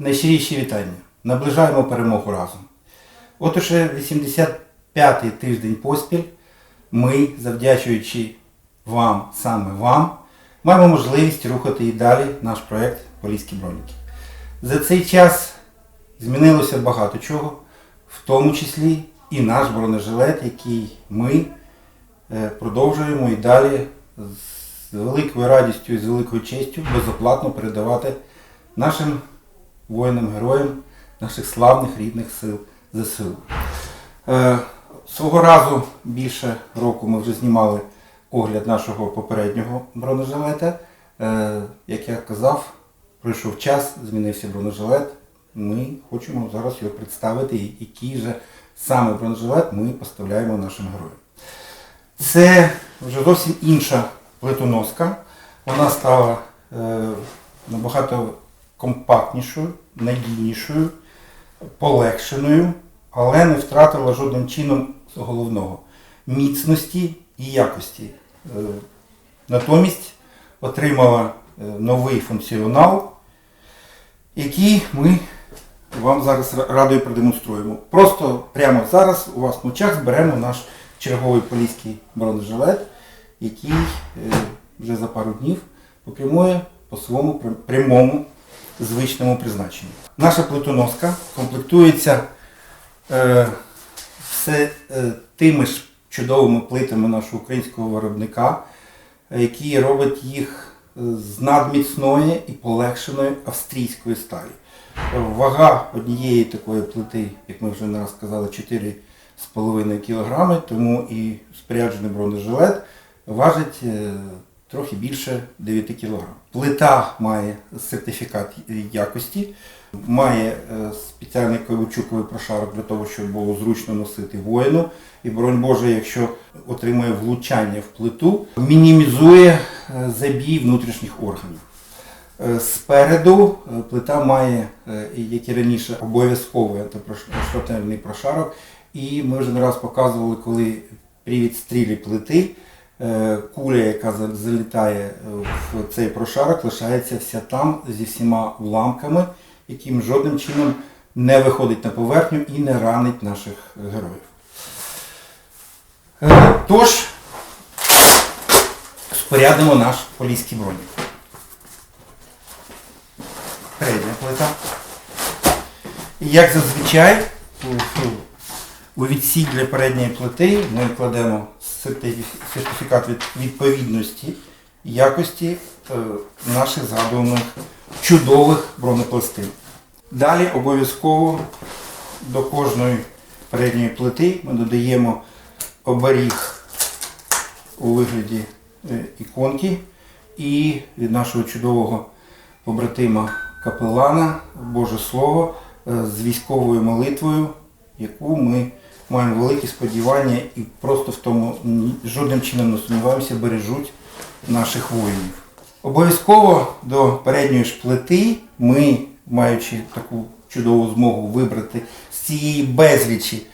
Найщиріші вітання. Наближаємо перемогу разом. От уже 85-й тиждень поспіль ми, завдячуючи вам, саме вам, маємо можливість рухати і далі наш проєкт Поліські броніки. За цей час змінилося багато чого, в тому числі і наш бронежилет, який ми е, продовжуємо і далі з великою радістю і з великою честю безоплатно передавати нашим воїнам-героям наших славних рідних сил ЗСУ. Е, свого разу більше року ми вже знімали огляд нашого попереднього бронежилета. Е, як я казав, пройшов час, змінився бронежилет. Ми хочемо зараз його представити, який же саме бронежилет ми поставляємо нашим героям. Це вже зовсім інша плитоноска. Вона стала е, набагато компактнішою, надійнішою, полегшеною, але не втратила жодним чином головного міцності і якості. Е, натомість отримала е, новий функціонал, який ми вам зараз радою продемонструємо. Просто прямо зараз у вас на очах зберемо наш черговий поліський бронежилет, який е, вже за пару днів попрямує по своєму прямому звичному призначенню. Наша плитоноска комплектується е, все е, тими ж чудовими плитами нашого українського виробника, е, який робить їх е, з надміцної і полегшеної австрійської сталі. Вага однієї такої плити, як ми вже не раз сказали, 4,5 кг, тому і споряджений бронежилет важить е, трохи більше 9 кг. Плита має сертифікат якості, має е, спеціальний каучуковий прошарок для того, щоб було зручно носити воїну. І боронь Боже, якщо отримує влучання в плиту, мінімізує е, забій внутрішніх органів. Е, Спереду плита має, як і раніше, обов'язковий антипрошотельний прошарок. І ми вже не раз показували, коли при відстрілі плити куля, яка залітає е, в цей прошарок, лишається вся там зі всіма уламками, яким жодним чином не виходить на поверхню і не ранить наших героїв. Е, Тож, спорядимо наш поліський бронік. Передня плита. Як зазвичай, у- відсік для передньої плити ми кладемо сертифікат від відповідності якості е, наших згадуваних чудових бронепластин. Далі обов'язково до кожної передньої плити ми додаємо оберіг у вигляді е, іконки і від нашого чудового побратима капелана Боже Слово е, з військовою молитвою, яку ми маємо великі сподівання і просто в тому жодним чином не сумніваємося, бережуть наших воїнів. Обов'язково до передньої ж плити ми, маючи таку чудову змогу вибрати з цієї безлічі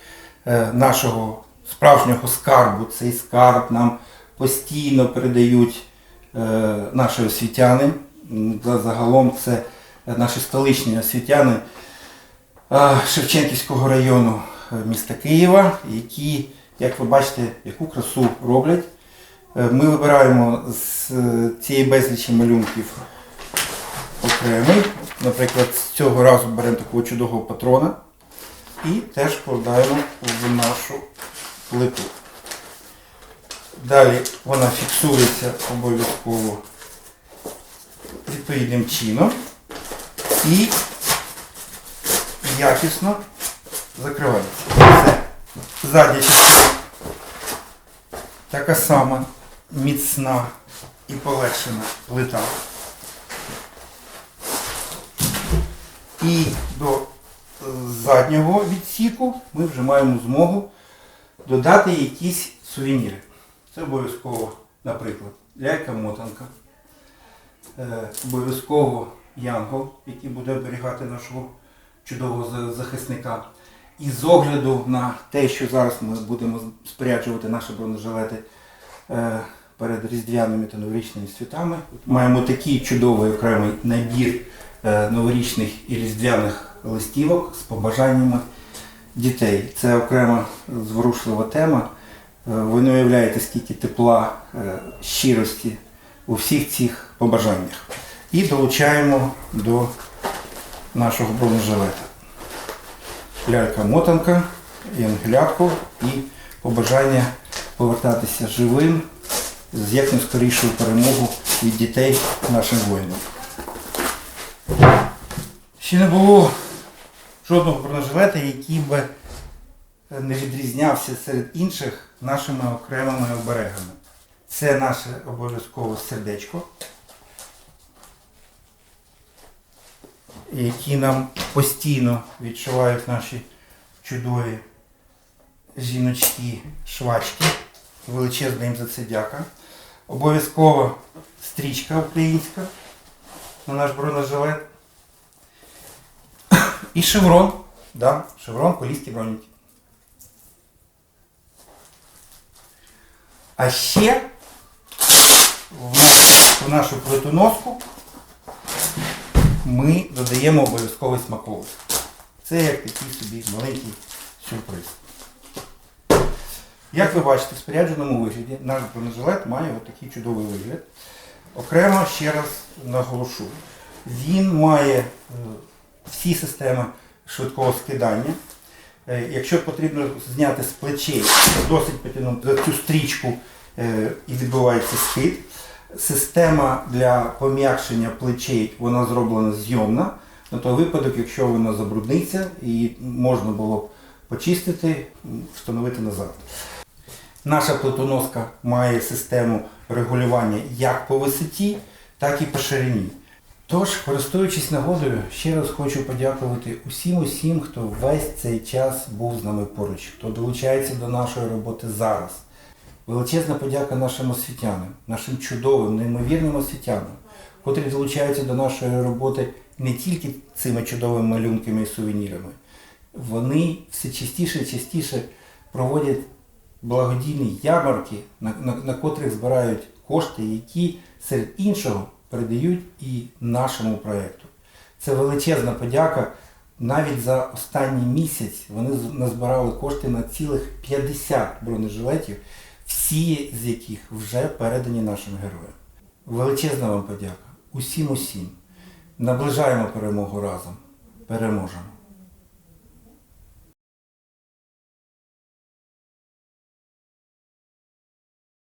е, нашого справжнього скарбу, цей скарб нам постійно передають е, наші освітяни. Загалом це е, наші столичні освітяни Шевченківського району міста Києва, які, як ви бачите, яку красу роблять. Е, Ми вибираємо з е, цієї безлічі малюнків окремий. Наприклад, з цього разу беремо такого чудового патрона і теж вкладаємо в нашу плиту. Далі вона фіксується обов'язково відповідним чином і якісно закривається. Все. Задня частина така сама міцна і полегшена плита. І до е, заднього відсіку ми вже маємо змогу додати якісь сувеніри. Це обов'язково, наприклад, лялька-мотанка, е, обов'язково янгол, який буде оберігати нашого чудового захисника. І з огляду на те, що зараз ми будемо споряджувати наші бронежилети е, перед різдвяними та новорічними святами, маємо такий чудовий окремий набір е, новорічних і різдвяних листівок з побажаннями дітей. Це окрема зворушлива тема. Е, Ви не уявляєте, скільки тепла, щирості у всіх цих побажаннях. І долучаємо до нашого бронежилета. Лялька-мотанка, і ангелятку і побажання повертатися живим з як найскорішою перемогу від дітей нашим воїнам. Ще не було жодного бронежилета, який би не відрізнявся серед інших нашими окремими оберегами. Це наше обов'язкове сердечко, які нам постійно відчувають наші чудові жіночки швачки. Величезна їм за це дяка. Обов'язково стрічка українська на наш бронежилет. І шеврон. Да, шеврон поліські броніки. А ще в нашу плитоноску ми додаємо обов'язковий смаковик. Це як такий собі маленький сюрприз. Як ви бачите, в спорядженому вигляді наш бронежилет має отакий чудовий вигляд. Окремо ще раз наголошу. Він має е, всі системи швидкого скидання. Е, Якщо потрібно зняти з плечей, досить потягнути за цю стрічку е, і відбувається скид. Система для пом'якшення плечей вона зроблена зйомна. На той випадок, якщо вона забрудниться і можна було б почистити, встановити назад. Наша плитоноска має систему регулювання як по висоті, так і по ширині. Тож, користуючись нагодою, ще раз хочу подякувати усім усім, хто весь цей час був з нами поруч, хто долучається до нашої роботи зараз. Величезна подяка нашим освітянам, нашим чудовим, неймовірним освітянам, котрі долучаються до нашої роботи не тільки цими чудовими малюнками і сувенірами. Вони все частіше і частіше проводять благодійні ярмарки, на, на, на котрих збирають кошти, які серед іншого передають і нашому проєкту. Це величезна подяка. Навіть за останній місяць вони назбирали кошти на цілих 50 бронежилетів, всі з яких вже передані нашим героям. Величезна вам подяка. Усім усім. Наближаємо перемогу разом. Переможемо.